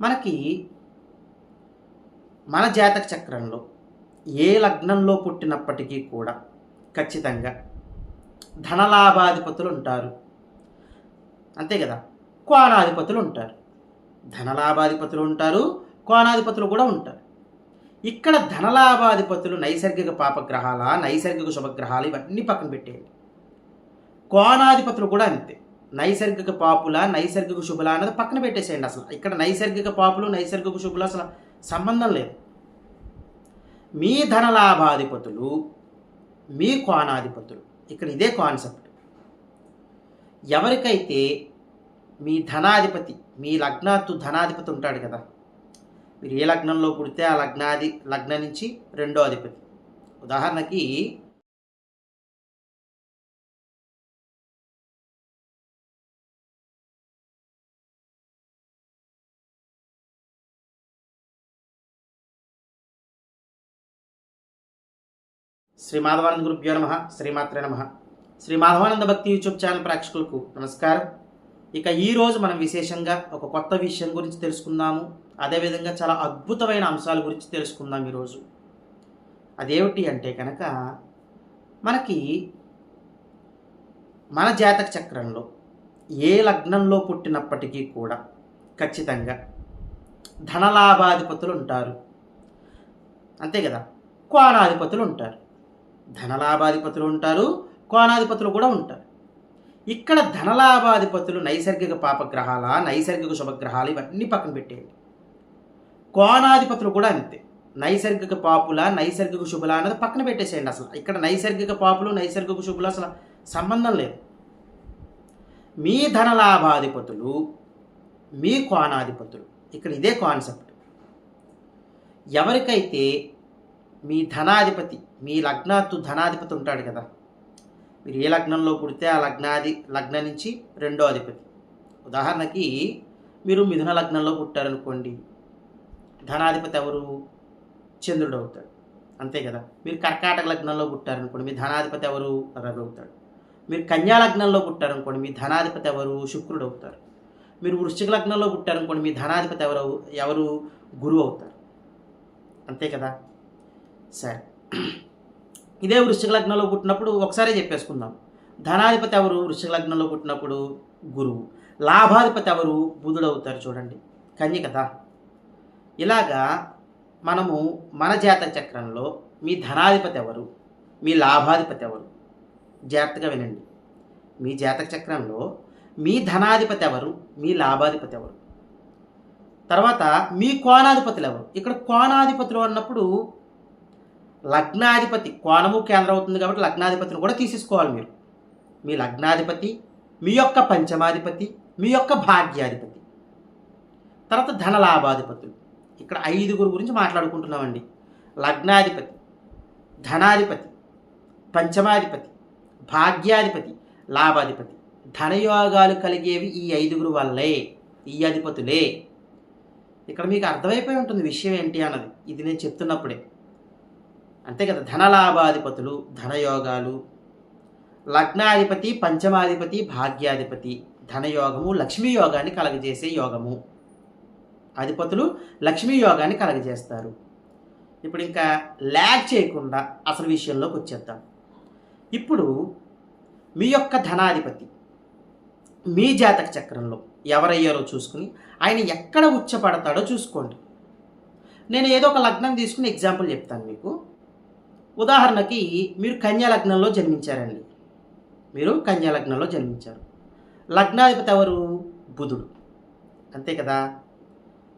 మనకి మన జాతక చక్రంలో ఏ లగ్నంలో పుట్టినప్పటికీ కూడా ఖచ్చితంగా ధనలాభాధిపతులు ఉంటారు. అంతే కదా? కోణాధిపతులు ఉంటారు. ధనలాభాధిపతులు ఉంటారు కోణాధిపతులు కూడా ఉంటారు. ఇక్కడ ధనలాభాధిపతులు నైసర్గిక పాపగ్రహాల నైసర్గిక శుభగ్రహాలు ఇవన్నీ పక్కన పెట్టేయండి. కోణాధిపతులు కూడా అంతే. నైసర్గిక పాపుల నైసర్గిక శుభుల అన్నది పక్కన పెట్టేసేయండి అసలు. ఇక్కడ నైసర్గిక పాపులు నైసర్గిక శుభులు అసలు సంబంధం లేదు. మీ ధనలాభాధిపతులు మీ కోణాధిపతులు ఇక్కడ ఇదే కాన్సెప్ట్. ఎవరికైతే మీ ధనాధిపతి మీ లగ్నాత్తు ధనాధిపతి ఉంటాడు కదా మీరు ఏ లగ్నంలో పుడితే ఆ లగ్నాది లగ్నం నుంచి రెండో అధిపతి. ఉదాహరణకి శ్రీ మాధవానంద గురుభ్యో నమ. శ్రీమాత్రే నమ. శ్రీ మాధవానంద భక్తి యూట్యూబ్ ఛానల్ ప్రేక్షకులకు నమస్కారం. ఇక ఈరోజు మనం విశేషంగా ఒక కొత్త విషయం గురించి తెలుసుకుందాము. అదేవిధంగా చాలా అద్భుతమైన అంశాల గురించి తెలుసుకుందాం ఈరోజు అదేమిటి అంటే కనుక మనకి మన జాతక చక్రంలో ఏ లగ్నంలో పుట్టినప్పటికీ కూడా ఖచ్చితంగా ధనలాభాధిపతులు ఉంటారు. అంతే కదా? కోణాధిపతులు ఉంటారు. ధనలాభాధిపతులు ఉంటారు కోణాధిపతులు కూడా ఉంటారు. ఇక్కడ ధనలాభాధిపతులు నైసర్గిక పాపగ్రహాల నైసర్గిక శుభగ్రహాలు ఇవన్నీ పక్కన పెట్టేయండి. కోణాధిపతులు కూడా అంతే. నైసర్గిక పాపుల నైసర్గిక శుభుల అన్నది పక్కన పెట్టేసేయండి అసలు. ఇక్కడ నైసర్గిక పాపులు నైసర్గిక శుభులు అసలు సంబంధం లేదు. మీ ధనలాభాధిపతులు మీ కోణాధిపతులు ఇక్కడ ఇదే కాన్సెప్ట్. ఎవరికైతే మీ ధనాధిపతి మీ లగ్నాత్తు ధనాధిపతి ఉంటాడు కదా. మీరు ఏ లగ్నంలో పుడితే ఆ లగ్నాది లగ్నం నుంచి రెండో అధిపతి. ఉదాహరణకి మీరు మిథున లగ్నంలో పుట్టారనుకోండి. ధనాధిపతి ఎవరు? చంద్రుడు అవుతాడు. అంతే కదా. మీరు కర్కాటక లగ్నంలో పుట్టారనుకోండి మీ ధనాధిపతి ఎవరు? రవి అవుతాడు. మీరు కన్యా లగ్నంలో పుట్టారనుకోండి మీ ధనాధిపతి ఎవరు? శుక్రుడు అవుతారు. మీరు వృశ్చిక లగ్నంలో పుట్టారనుకోండి మీ ధనాధిపతి ఎవరు? ఎవరు? గురువు అవుతారు. అంతే కదా. సరే. ఇదే వృశ్చిక లగ్నంలో పుట్టినప్పుడు ఒకసారి చెప్పేసుకుందాం. ధనాధిపతి ఎవరు? వృశ్చిక లగ్నంలో పుట్టినప్పుడు గురువు. లాభాధిపతి ఎవరు? బుధుడు అవుతారు చూడండి. కన్య కదా. ఇలాగా మనము మన జాతక చక్రంలో మీ ధనాధిపతి ఎవరు? మీ లాభాధిపతి ఎవరు? జాగ్రత్తగా వినండి. మీ జాతక చక్రంలో మీ ధనాధిపతి ఎవరు? మీ లాభాధిపతి ఎవరు? తర్వాత మీ కోణాధిపతులు ఎవరు? ఇక్కడ కోణాధిపతులు అన్నప్పుడు లగ్నాధిపతి కోణము కేంద్రం అవుతుంది కాబట్టి లగ్నాధిపతిని కూడా తీసేసుకోవాలి మీరు. మీ లగ్నాధిపతి మీ యొక్క పంచమాధిపతి మీ యొక్క భాగ్యాధిపతి. తర్వాత ధనలాభాధిపతులు. ఇక్కడ ఐదుగురు గురించి మాట్లాడుకుంటున్నామండి. లగ్నాధిపతి ధనాధిపతి పంచమాధిపతి భాగ్యాధిపతి లాభాధిపతి. ధనయోగాలు కలిగేవి ఈ ఐదుగురు వల్లే ఈ అధిపతులే. ఇక్కడ మీకు అర్థమైపోయి ఉంటుంది విషయం ఏంటి అన్నది. ఇది నేను చెప్తున్నప్పుడే. అంతే కదా ధనలాభాధిపతులు ధనయోగాలు లగ్నాధిపతి పంచమాధిపతి భాగ్యాధిపతి ధనయోగము లక్ష్మీ యోగాన్ని కలగజేసే యోగము. అధిపతులు లక్ష్మీ యోగాన్ని కలగజేస్తారు. ఇప్పుడు ఇంకా ల్యాగ్ చేయకుండా అసలు విషయంలోకి వచ్చేద్దాం. ఇప్పుడు మీ యొక్క ధనాధిపతి మీ జాతక చక్రంలో ఎవరయ్యారో చూసుకుని ఆయన ఎక్కడ ఉచ్చపడతాడో చూసుకోండి. నేను ఏదో ఒక లగ్నం తీసుకుని ఎగ్జాంపుల్ చెప్తాను మీకు. ఉదాహరణకి మీరు కన్యా లగ్నంలో జన్మించారండి. మీరు కన్యా లగ్నంలో జన్మించారు. లగ్నాధిపతి ఎవరు? బుధుడు. అంతే కదా?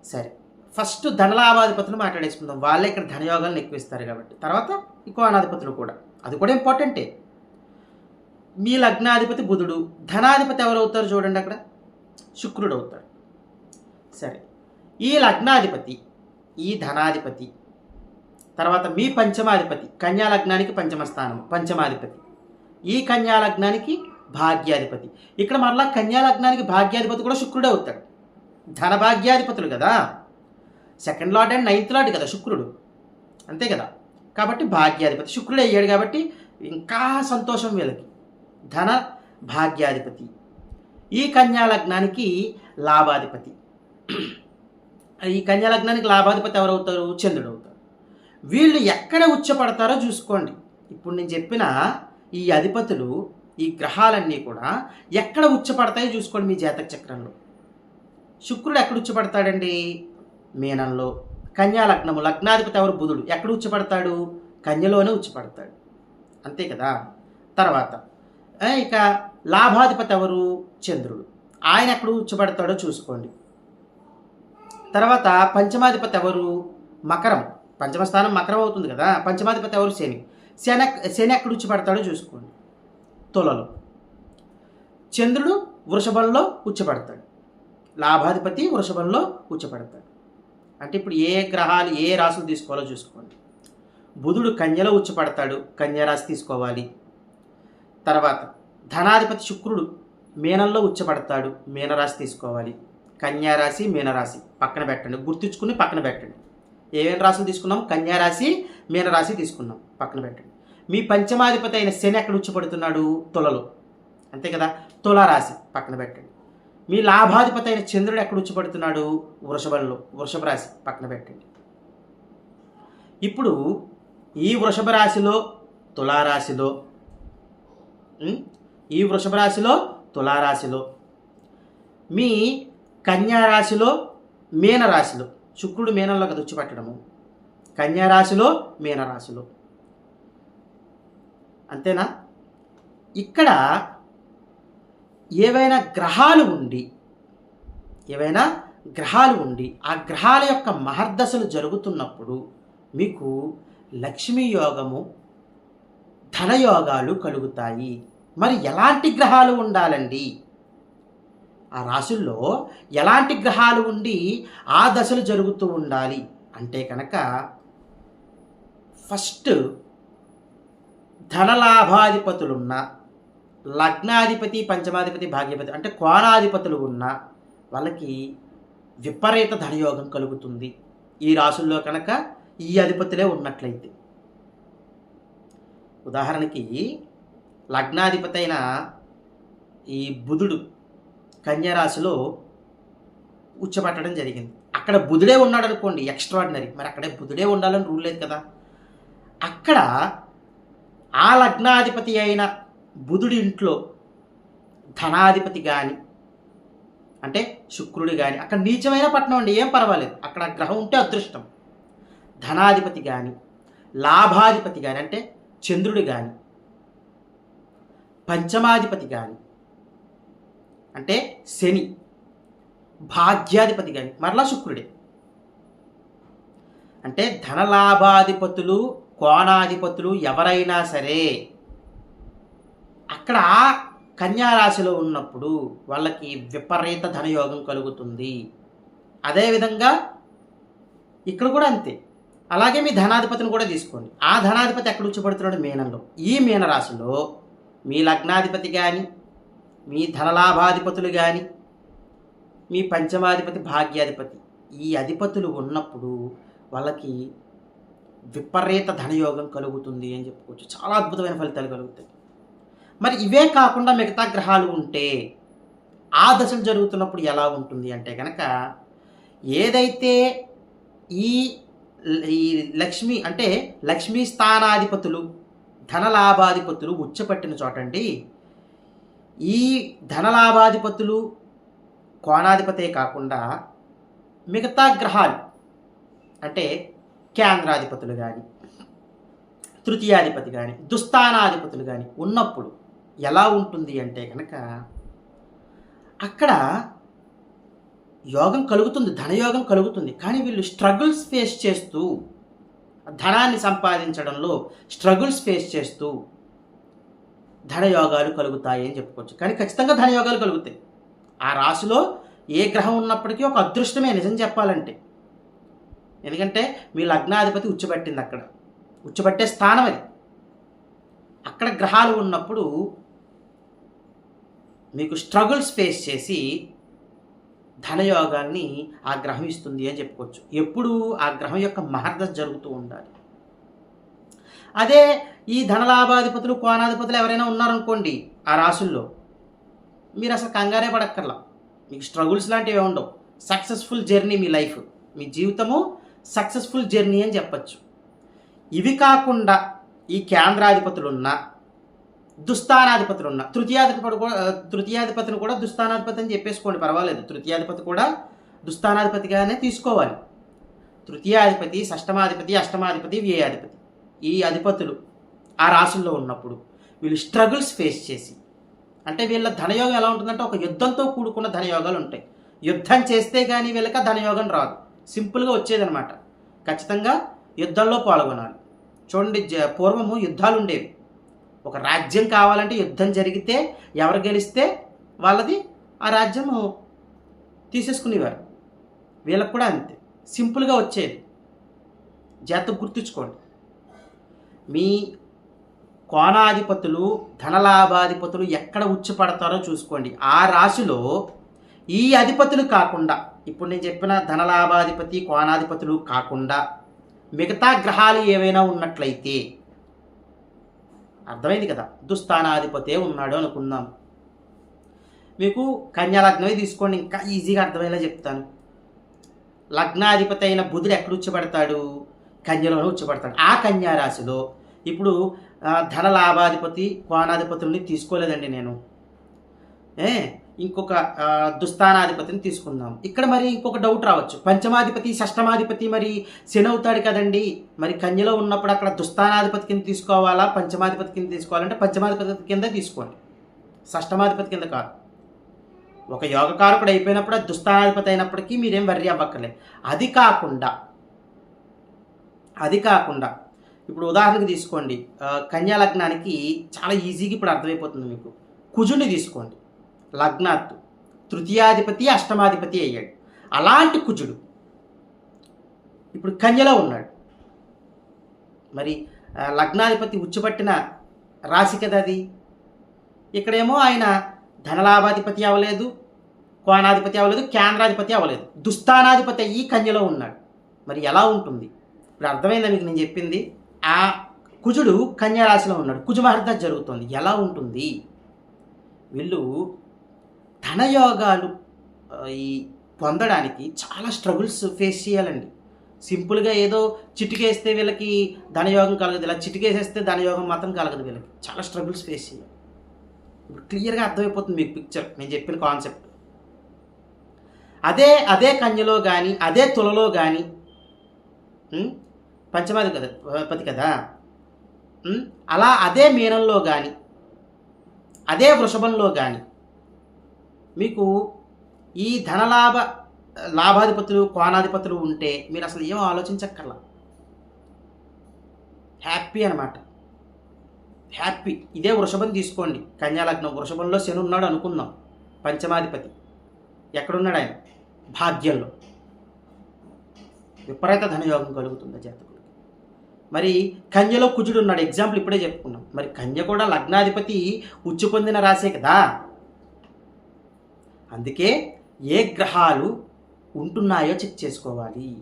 సరే. ఫస్ట్ ధనలాభాధిపతులు మాట్లాడేసుకుందాం. వాళ్ళే ఇక్కడ ధనయోగాలను ఎక్కువిస్తారు కాబట్టి. తర్వాత ఈ కోణాధిపతులు కూడా. అది కూడా ఇంపార్టెంటే మీ లగ్నాధిపతి బుధుడు. ధనాధిపతి ఎవరు అవుతారు చూడండి అక్కడ? శుక్రుడు అవుతాడు సరే. ఈ లగ్నాధిపతి ఈ ధనాధిపతి తర్వాత మీ పంచమాధిపతి కన్యాలగ్నానికి పంచమ స్థానం పంచమాధిపతి. ఈ కన్యాలగ్నానికి భాగ్యాధిపతి. ఇక్కడ మరలా కన్యాలగ్నానికి భాగ్యాధిపతి కూడా శుక్రుడే అవుతాడు. ధన భాగ్యాధిపతులు కదా. Second lord and ninth lord కదా శుక్రుడు. అంతే కదా. కాబట్టి భాగ్యాధిపతి శుక్రుడు అయ్యాడు కాబట్టి ఇంకా సంతోషం వీళ్ళకి. ధన భాగ్యాధిపతి ఈ కన్యాలగ్నానికి లాభాధిపతి. ఈ కన్యాలగ్నానికి లాభాధిపతి ఎవరవుతారు? చంద్రుడు. వీళ్ళు ఎక్కడ ఉచ్చపడతారో చూసుకోండి. ఇప్పుడు నేను చెప్పిన ఈ అధిపతులు ఈ గ్రహాలన్నీ కూడా ఎక్కడ ఉచ్చపడతాయో చూసుకోండి మీ జాతక చక్రంలో. శుక్రుడు ఎక్కడ ఉచ్చపడతాడండి? మీనంలో. కన్యా లగ్నము లగ్నాధిపతి ఎవరు? బుధుడు. ఎక్కడ ఉచ్చపడతాడు? కన్యలోనే ఉచ్చపడతాడు. అంతే కదా? తర్వాత ఇక లాభాధిపతి ఎవరు? చంద్రుడు. ఆయన ఎక్కడ ఉచ్చపడతాడో చూసుకోండి. తర్వాత పంచమాధిపతి ఎవరు? మకరం పంచమ స్థానం మకరం అవుతుంది కదా పంచమాధిపతి ఎవరు? శని. శని శని ఎక్కడ ఉచ్చపడతాడో చూసుకోండి. తులలో. చంద్రుడు వృషభంలో ఉచ్చపడతాడు లాభాధిపతి వృషభంలో ఉచ్చపడతాడు అంటే ఇప్పుడు ఏ గ్రహాలు ఏ రాశులు తీసుకోవాలో చూసుకోండి. బుధుడు కన్యలో ఉచ్చపడతాడు కన్యారాశి తీసుకోవాలి. తర్వాత ధనాధిపతి శుక్రుడు మీనంలో ఉచ్చపడతాడు మీనరాశి తీసుకోవాలి. కన్యారాశి మీనరాశి. పక్కన పెట్టండి గుర్తుంచుకుని పక్కన పెట్టండి. ఏమేమి రాశులు తీసుకున్నాం? కన్యారాశి మీనరాశి తీసుకున్నాం. పక్కన పెట్టండి. మీ పంచమాధిపతి అయిన శని ఎక్కడ ఉచ్చపడుతున్నాడు? తులలో. అంతే కదా? తులారాశి. పక్కన పెట్టండి. మీ లాభాధిపతి అయిన చంద్రుడు ఎక్కడ ఉచ్చపడుతున్నాడు? వృషభంలో. వృషభ రాశి. పక్కన పెట్టండి. ఇప్పుడు ఈ వృషభ రాశిలో తులారాశిలో ఈ వృషభ రాశిలో తులారాశిలో మీ కన్యా రాశిలో శుక్రుడు మీనంలో దుచ్చిపెట్టడము కన్యారాశిలో మీనరాశిలో. అంతేనా? ఇక్కడ ఏవైనా గ్రహాలు ఉండి ఏవైనా గ్రహాలు ఉండి ఆ గ్రహాల యొక్క మహర్దశలు జరుగుతున్నప్పుడు మీకు లక్ష్మీ యోగము ధనయోగాలు కలుగుతాయి. మరి ఎలాంటి గ్రహాలు ఉండాలండి? ఆ రాశుల్లో ఎలాంటి గ్రహాలు ఉండి ఆ దశలు జరుగుతూ ఉండాలి అంటే కనుక ఫస్ట్ ధనలాభాధిపతులున్న లగ్నాధిపతి పంచమాధిపతి భాగ్యపతి అంటే కోణాధిపతులు ఉన్న వాళ్ళకి విపరీత ధనయోగం కలుగుతుంది. ఈ రాసుల్లో కనుక ఈ అధిపతులే ఉన్నట్లయితే. ఉదాహరణకి లగ్నాధిపతి అయిన ఈ బుధుడు కన్యారాశిలో ఉచ్చబట్టడం జరిగింది. అక్కడ బుధుడే ఉన్నాడు అనుకోండి ఎక్స్ట్రాడినరీ మరి అక్కడే బుధుడే ఉండాలని రూల్ లేదు కదా. అక్కడ ఆ లగ్నాధిపతి అయిన బుధుడి ఇంట్లో ధనాధిపతి కానీ అంటే శుక్రుడు కానీ అక్కడ నీచమైన పట్టణం అండి ఏం పర్వాలేదు. అక్కడ గ్రహం ఉంటే అదృష్టం. ధనాధిపతి కానీ లాభాధిపతి కానీ అంటే చంద్రుడు కానీ పంచమాధిపతి కానీ అంటే శని భాగ్యాధిపతి కానీ మరలా శుక్రుడే. అంటే ధనలాభాధిపతులు కోణాధిపతులు ఎవరైనా సరే అక్కడ కన్యారాశిలో ఉన్నప్పుడు వాళ్ళకి విపరీత ధనయోగం కలుగుతుంది. అదేవిధంగా ఇక్కడ కూడా అంతే. అలాగే మీ ధనాధిపతిని కూడా తీసుకోండి. ఆ ధనాధిపతి ఎక్కడ ఉచ్చబడుతున్నాడు మీనంలో. ఈ మీనరాశిలో మీ లగ్నాధిపతి కానీ మీ ధనలాభాధిపతులు కానీ మీ పంచమాధిపతి భాగ్యాధిపతి ఈ అధిపతులు ఉన్నప్పుడు వాళ్ళకి విపరీత ధనయోగం కలుగుతుంది అని చెప్పుకోవచ్చు. చాలా అద్భుతమైన ఫలితాలు కలుగుతాయి. మరి ఇవే కాకుండా మిగతా గ్రహాలు ఉంటే ఆ దశలు జరుగుతున్నప్పుడు ఎలా ఉంటుంది అంటే కనుక ఏదైతే ఈ ఈ లక్ష్మి అంటే లక్ష్మీ స్థానాధిపతులు ధనలాభాధిపతులు ఉచ్చపట్టిన చోటండి ఈ ధనలాభాధిపతులు కోణాధిపతే కాకుండా మిగతా గ్రహాలు అంటే కేంద్రాధిపతులు కానీ తృతీయాధిపతి కానీ దుస్థానాధిపతులు కానీ ఉన్నప్పుడు ఎలా ఉంటుంది అంటే కనుక అక్కడ యోగం కలుగుతుంది ధనయోగం కలుగుతుంది. కానీ వీళ్ళు స్ట్రగుల్స్ ఫేస్ చేస్తూ ధనాన్ని సంపాదించడంలో స్ట్రగుల్స్ ఫేస్ చేస్తూ ధనయోగాలు కలుగుతాయి అని చెప్పుకోవచ్చు. కానీ ఖచ్చితంగా ధనయోగాలు కలుగుతాయి. ఆ రాశిలో ఏ గ్రహం ఉన్నప్పటికీ ఒక అదృష్టమే నిజం చెప్పాలంటే. ఎందుకంటే మీ లగ్నాధిపతి ఉచ్చబట్టింది అక్కడ. ఉచ్చబట్టే స్థానం అది. అక్కడ గ్రహాలు ఉన్నప్పుడు మీకు స్ట్రగుల్స్ ఫేస్ చేసి ధనయోగాన్ని ఆ గ్రహం ఇస్తుంది అని చెప్పుకోవచ్చు. ఎప్పుడు ఆ గ్రహం యొక్క మహర్దశ జరుగుతూ ఉండాలి. అదే ఈ ధనలాభాధిపతులు కోణాధిపతులు ఎవరైనా ఉన్నారనుకోండి ఆ రాసుల్లో మీరు అసలు కంగారే పడక్కర్లా. మీకు స్ట్రగుల్స్ లాంటివి ఉండవు. సక్సెస్ఫుల్ జర్నీ మీ లైఫ్ మీ జీవితము సక్సెస్ఫుల్ జర్నీ అని చెప్పచ్చు. ఇవి కాకుండా ఈ కేంద్రాధిపతులున్న ఉన్న దుస్థానాధిపతులు ఉన్న తృతీయాధిపతి కూడా తృతీయాధిపతిని కూడా దుస్థానాధిపతి అని చెప్పేసుకోండి పర్వాలేదు. తృతీయాధిపతి కూడా దుస్థానాధిపతిగానే తీసుకోవాలి. తృతీయాధిపతి షష్టమాధిపతి అష్టమాధిపతి వ్యయాధిపతి. ఈ అధిపతులు ఆ రాశుల్లో ఉన్నప్పుడు వీళ్ళు స్ట్రగుల్స్ ఫేస్ చేసి అంటే వీళ్ళ ధనయోగం ఎలా ఉంటుందంటే ఒక యుద్ధంతో కూడుకున్న ధనయోగాలు ఉంటాయి. యుద్ధం చేస్తే కానీ వీళ్ళకి ధనయోగం రాదు. సింపుల్గా వచ్చేదనమాట ఖచ్చితంగా యుద్ధంలో పాల్గొనాలి. చూడండి జ పూర్వము యుద్ధాలు ఉండేవి. ఒక రాజ్యం కావాలంటే యుద్ధం జరిగితే ఎవరు గెలిస్తే వాళ్ళది ఆ రాజ్యము తీసేసుకునేవారు. వీళ్ళకు కూడా అంతే. సింపుల్గా వచ్చేది. జాతకు గుర్తుంచుకోండి. మీ కోణాధిపతులు ధనలాభాధిపతులు ఎక్కడ ఉచ్చపడతారో చూసుకోండి. ఆ రాశిలో ఈ అధిపతులు కాకుండా ఇప్పుడు నేను చెప్పిన ధనలాభాధిపతి కోణాధిపతులు కాకుండా మిగతా గ్రహాలు ఏవైనా ఉన్నట్లయితే అర్థమైంది కదా? దుస్థానాధిపతే ఉన్నాడు అనుకుందాం. మీకు కన్యా లగ్నమే తీసుకోండి ఇంకా ఈజీగా అర్థమయ్యేలా చెప్తాను. లగ్నాధిపతి అయిన బుధుడు ఎక్కడ ఉచ్చబడతాడు కన్యలోనే ఉచ్చబడతాడు ఆ కన్యా రాశిలో ఇప్పుడు ధన లాభాధిపతి కోణాధిపతుల్ని తీసుకోలేదండి నేను. ఏ? ఇంకొక దుస్థానాధిపతిని తీసుకుందాం. ఇక్కడ మరి ఇంకొక డౌట్ రావచ్చు. పంచమాధిపతి షష్టమాధిపతి మరి శని అవుతాడు కదండి. మరి కన్యలో ఉన్నప్పుడు అక్కడ దుస్థానాధిపతి కింద తీసుకోవాలా? పంచమాధిపతి కింద తీసుకోవాలంటే పంచమాధిపతి కింద తీసుకోండి. షష్టమాధిపతి కింద కాదు. ఒక యోగకారకుడు అయిపోయినప్పుడు దుస్థానాధిపతి అయినప్పటికీ మీరేం వర్రి అవ్వక్కర్లేదు. అది కాకుండా అది కాకుండా ఇప్పుడు ఉదాహరణకు తీసుకోండి. కన్యా లగ్నానికి చాలా ఈజీగా ఇప్పుడు అర్థమైపోతుంది మీకు. కుజుని తీసుకోండి. లగ్నాత్తు. తృతీయాధిపతి అష్టమాధిపతి అయ్యాడు. అలాంటి కుజుడు ఇప్పుడు కన్యలో ఉన్నాడు. మరి లగ్నాధిపతి ఉచ్చుపట్టిన రాశి కదా అది? ఇక్కడేమో ఆయన ధనలాభాధిపతి అవ్వలేదు కోణాధిపతి అవ్వలేదు కేంద్రాధిపతి అవ్వలేదు. దుస్థానాధిపతి అయ్యి కన్యలో ఉన్నాడు. మరి ఎలా ఉంటుంది? ఇప్పుడు అర్థమైందా మీకు నేను చెప్పింది? ఆ కుజుడు కన్యారాశిలో ఉన్నాడు. కుజమహర్ద జరుగుతుంది. ఎలా ఉంటుంది? వీళ్ళు ధనయోగాలు ఈ పొందడానికి చాలా స్ట్రగుల్స్ ఫేస్ చేయాలండి. సింపుల్గా ఏదో చిటికేస్తే వీళ్ళకి ధనయోగం కలగదు. ఇలా చిటికేసేస్తే ధనయోగం మాత్రం కలగదు వీళ్ళకి. చాలా స్ట్రగుల్స్ ఫేస్ చేయాలి. ఇప్పుడు క్లియర్గా అర్థమైపోతుంది మీకు పిక్చర్ నేను చెప్పిన కాన్సెప్ట్ అదే అదే కన్యలో కానీ అదే తులలో కానీ పంచమాది కదా పతి కదా? అలా అదే మీనంలో కానీ అదే వృషభంలో కానీ మీకు ఈ ధనలాభ లాభాధిపతులు కోణాధిపతులు ఉంటే మీరు అసలు ఏం ఆలోచించక్కర్లా. హ్యాపీ అనమాట హ్యాపీ. ఇదే వృషభం తీసుకోండి. కన్యాలగ్నం. వృషభంలో శని ఉన్నాడు అనుకుందాం. పంచమాధిపతి. ఎక్కడున్నాడు ఆయన? భాగ్యంలో. విపరీత ధనయోగం కలుగుతుంది జాతకు. మరి కన్యలో కుజుడు ఉన్నాడు. ఎగ్జాంపుల్ ఇప్పుడే చెప్పుకున్నాం. మరి కన్య కూడా లగ్నాధిపతి ఉచ్చు పొందిన రాసే కదా? అందుకే ఏ గ్రహాలు ఉంటున్నాయో చెక్ చేసుకోవాలి.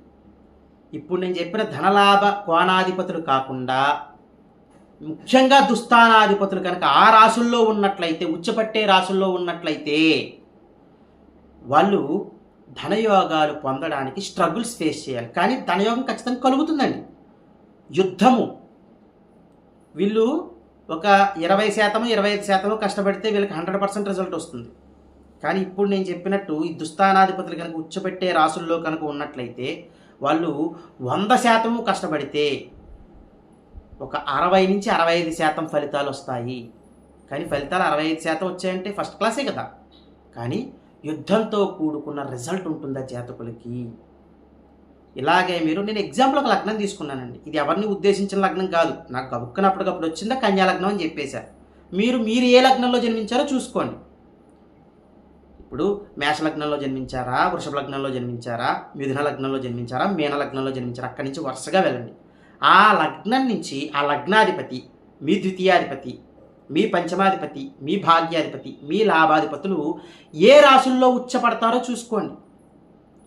ఇప్పుడు నేను చెప్పిన ధనలాభ కోణాధిపతులు కాకుండా ముఖ్యంగా దుస్థానాధిపతులు కనుక ఆ రాసుల్లో ఉన్నట్లయితే ఉచ్చపట్టే రాసుల్లో ఉన్నట్లయితే వాళ్ళు ధనయోగాలు పొందడానికి స్ట్రగుల్స్ ఫేస్ చేయాలి. కానీ ధనయోగం ఖచ్చితంగా కలుగుతుందండి. యుద్ధము. వీళ్ళు ఒక ఇరవై శాతము ఇరవై ఐదు శాతము కష్టపడితే వీళ్ళకి హండ్రెడ్ పర్సెంట్ రిజల్ట్ వస్తుంది. కానీ ఇప్పుడు నేను చెప్పినట్టు ఈ దుస్థానాధిపతులు కనుక ఉచ్చపెట్టే రాసుల్లో కనుక ఉన్నట్లయితే వాళ్ళు వంద శాతము కష్టపడితే ఒక అరవై నుంచి అరవై ఐదు శాతం ఫలితాలు వస్తాయి. కానీ ఫలితాలు అరవై ఐదు శాతం వచ్చాయంటే ఫస్ట్ క్లాసే కదా. కానీ యుద్ధంతో కూడుకున్న రిజల్ట్ ఉంటుందా జాతకులకి? ఇలాగే మీరు నేను ఎగ్జాంపుల్ ఒక లగ్నం తీసుకున్నానండి. ఇది ఎవరిని ఉద్దేశించిన లగ్నం కాదు. నాకు గబుక్కునప్పటికప్పుడు వచ్చిందా కన్యా లగ్నం అని చెప్పేశారు. మీరు మీరు ఏ లగ్నంలో జన్మించారో చూసుకోండి. ఇప్పుడు మేష లగ్నంలో జన్మించారా వృషభ లగ్నంలో జన్మించారా మిథున లగ్నంలో జన్మించారా మీన లగ్నంలో జన్మించారా అక్కడి నుంచి వరుసగా వెళ్ళండి. ఆ లగ్నం నుంచి ఆ లగ్నాధిపతి మీ ద్వితీయాధిపతి మీ పంచమాధిపతి మీ భాగ్యాధిపతి మీ లాభాధిపతులు ఏ రాశుల్లో ఉచ్చపడతారో చూసుకోండి.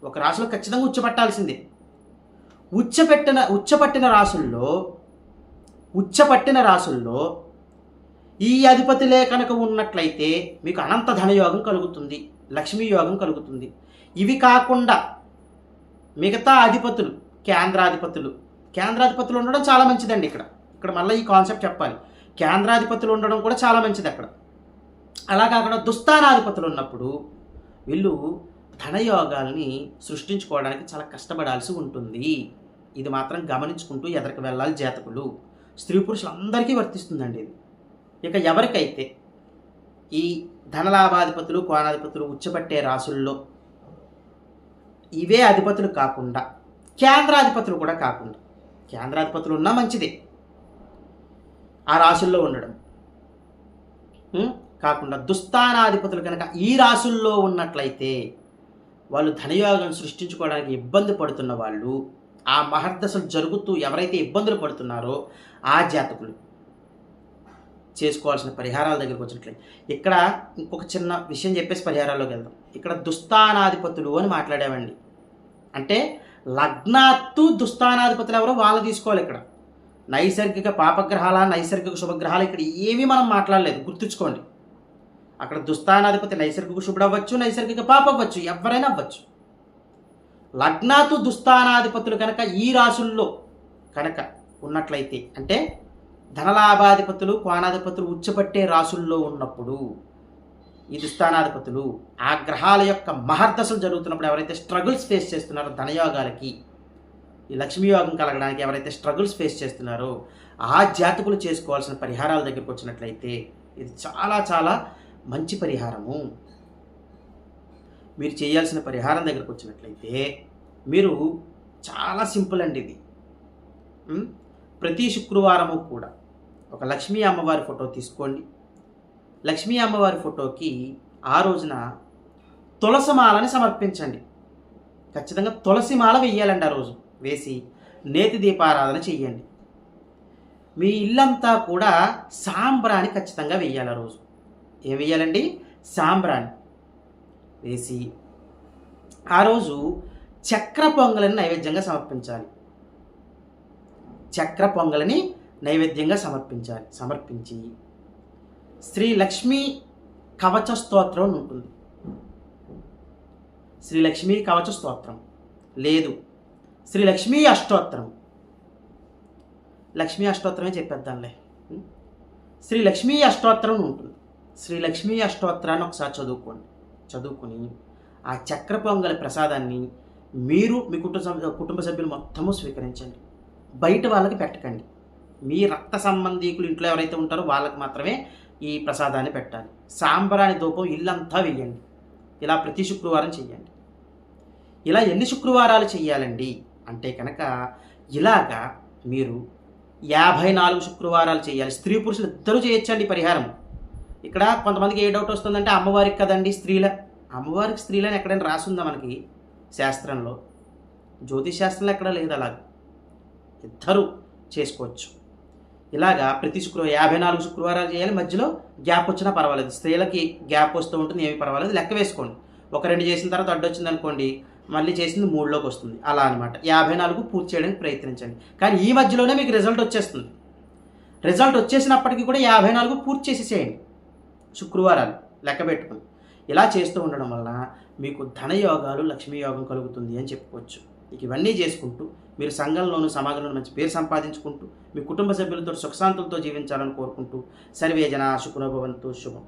ఒక రాశిలో ఖచ్చితంగా ఉచ్చపట్టాల్సిందే. ఉచ్చపెట్టిన ఉచ్చపట్టిన రాసుల్లో ఉచ్చపట్టిన రాసుల్లో ఈ అధిపతిలే కనుక ఉన్నట్లయితే మీకు అనంత ధనయోగం కలుగుతుంది లక్ష్మీ యోగం కలుగుతుంది. ఇవి కాకుండా మిగతా అధిపతులు కేంద్రాధిపతులు కేంద్రాధిపతులు ఉండడం చాలా మంచిదండి ఇక్కడ. ఇక్కడ మళ్ళీ ఈ కాన్సెప్ట్ చెప్పాలి. కేంద్రాధిపతులు ఉండడం కూడా చాలా మంచిది అక్కడ. అలా కాకుండా దుస్థానాధిపతులు ఉన్నప్పుడు వీళ్ళు ధనయోగాల్ని సృష్టించుకోవడానికి చాలా కష్టపడాల్సి ఉంటుంది. ఇది మాత్రం గమనించుకుంటూ ఎదరికి వెళ్ళాలి జాతకులు. స్త్రీ పురుషులందరికీ వర్తిస్తుందండి ఇది. ఇక ఎవరికైతే ఈ ధనలాభాధిపతులు కోణాధిపతులు ఉచ్చబట్టే రాసుల్లో ఇవే అధిపతులు కాకుండా కేంద్రాధిపతులు కూడా కాకుండా కేంద్రాధిపతులు ఉన్నా మంచిదే. ఆ రాసుల్లో ఉండడం. కాకుండా దుస్థానాధిపతులు కనుక ఈ రాసుల్లో ఉన్నట్లయితే వాళ్ళు ధనయోగం సృష్టించుకోవడానికి ఇబ్బంది పడుతున్న వాళ్ళు ఆ మహర్దశలు జరుగుతూ ఎవరైతే ఇబ్బందులు పడుతున్నారో ఆ జాతకులు చేసుకోవాల్సిన పరిహారాల దగ్గరకు వచ్చినట్లయితే ఇక్కడ ఇంకొక చిన్న విషయం చెప్పేసి పరిహారాల్లోకి వెళ్దాం. ఇక్కడ దుస్థానాధిపతులు అని మాట్లాడామండి. అంటే లగ్నాత్తు దుస్థానాధిపతులు ఎవరో వాళ్ళు తీసుకోవాలి ఇక్కడ. నైసర్గిక పాపగ్రహాల నైసర్గిక శుభగ్రహాలు ఇక్కడ ఏమీ మనం మాట్లాడలేదు. గుర్తుంచుకోండి. అక్కడ దుస్థానాధిపతి నైసర్గిక శుభుడు అవ్వచ్చు నైసర్గిక పాప అవ్వచ్చు ఎవరైనా అవ్వచ్చు. లగ్నాతు దుస్థానాధిపతులు కనుక ఈ రాసుల్లో కనుక ఉన్నట్లయితే అంటే ధనలాభాధిపతులు కోణాధిపతులు ఉచ్చపట్టే రాసుల్లో ఉన్నప్పుడు ఈ దుస్థానాధిపతులు ఆ గ్రహాల యొక్క మహర్దశలు జరుగుతున్నప్పుడు ఎవరైతే స్ట్రగుల్స్ ఫేస్ చేస్తున్నారో ధనయోగాలకి ఈ లక్ష్మీ యోగం కలగడానికి ఎవరైతే స్ట్రగుల్స్ ఫేస్ చేస్తున్నారో ఆ జాతకులు చేసుకోవాల్సిన పరిహారాల దగ్గరికి వచ్చినట్లయితే ఇది చాలా చాలా మంచి పరిహారము. మీరు చేయాల్సిన పరిహారం దగ్గరకు వచ్చినట్లయితే మీరు చాలా సింపుల్ అండి ఇది. ప్రతి శుక్రవారము కూడా ఒక లక్ష్మీ అమ్మవారి ఫోటో తీసుకోండి. లక్ష్మీ అమ్మవారి ఫోటోకి ఆ రోజున తులసిమాలని సమర్పించండి. ఖచ్చితంగా తులసి మాల వెయ్యాలండి ఆ రోజు. వేసి నేతి దీపారాధన చెయ్యండి. మీ ఇల్లంతా కూడా సాంబ్రాణి ఖచ్చితంగా వెయ్యాలి ఆ రోజు. ఏం వెయ్యాలండి? సాంబ్రాణి. వేసి ఆ రోజు చక్ర పొంగలిని నైవేద్యంగా సమర్పించాలి. చక్ర పొంగలిని నైవేద్యంగా సమర్పించాలి. సమర్పించి శ్రీ లక్ష్మీ కవచ స్తోత్రం అని ఉంటుంది. శ్రీ లక్ష్మీ కవచ స్తోత్రం. లేదు. శ్రీ లక్ష్మీ అష్టోత్తరం లక్ష్మీ అష్టోత్తరమే చెప్పేద్దాంలే. శ్రీ లక్ష్మీ అష్టోత్తరం ఉంటుంది. శ్రీ లక్ష్మీ అష్టోత్తరాన్ని ఒకసారి చదువుకోండి. చదువుకుని ఆ చక్ర పొంగలి ప్రసాదాన్ని మీరు మీ కుటుంబ సభ్యు- కుటుంబ సభ్యులు మొత్తము స్వీకరించండి. బయట వాళ్ళకి పెట్టకండి. మీ రక్త సంబంధీకులు ఇంట్లో ఎవరైతే ఉంటారో వాళ్ళకి మాత్రమే ఈ ప్రసాదాన్ని పెట్టాలి. సాంబ్రాణి ధూపం ఇల్లంతా వెయ్యండి. ఇలా ప్రతి శుక్రవారం చెయ్యండి. ఇలా ఎన్ని శుక్రవారాలు చెయ్యాలండి? అంటే కనుక ఇలాగా మీరు యాభై నాలుగు శుక్రవారాలు చేయాలి స్త్రీ పురుషులు ఇద్దరూ చేయొచ్చండి పరిహారం. ఇక్కడ కొంతమందికి ఏ డౌట్ వస్తుందంటే అమ్మవారికి కదండి స్త్రీల అమ్మవారికి స్త్రీలని ఎక్కడైనా రాసుందా మనకి? శాస్త్రంలో. జ్యోతిష్ శాస్త్రంలో ఎక్కడ లేదు అలాగ. ఇద్దరు చేసుకోవచ్చు. ఇలాగా ప్రతి శుక్రవారం యాభై నాలుగు శుక్రవారాలు చేయాలి. మధ్యలో గ్యాప్ వచ్చినా పర్వాలేదు. స్త్రీలకి గ్యాప్ వస్తూ ఉంటుంది ఏమీ పర్వాలేదు. లెక్క వేసుకోండి. ఒక రెండు చేసిన తర్వాత అడ్డు వచ్చింది అనుకోండి మళ్ళీ చేసింది మూడులోకి వస్తుంది. అలా అనమాట యాభై నాలుగు పూర్తి చేయడానికి ప్రయత్నించండి. కానీ ఈ మధ్యలోనే మీకు రిజల్ట్ వచ్చేస్తుంది. రిజల్ట్ వచ్చేసినప్పటికీ కూడా యాభై నాలుగు పూర్తి చేసేసేయండి. శుక్రవారాలు లెక్క పెట్టుకుని. ఇలా చేస్తూ ఉండడం వల్ల మీకు ధనయోగాలు లక్ష్మీ యోగం కలుగుతుంది అని చెప్పుకోవచ్చు. ఇక ఇవన్నీ చేసుకుంటూ మీరు సంఘంలోనూ సమాజంలోనూ మంచి పేరు సంపాదించుకుంటూ మీ కుటుంబ సభ్యులతో సుఖశాంతులతో జీవించాలని కోరుకుంటూ సర్వేజన జన శుభం.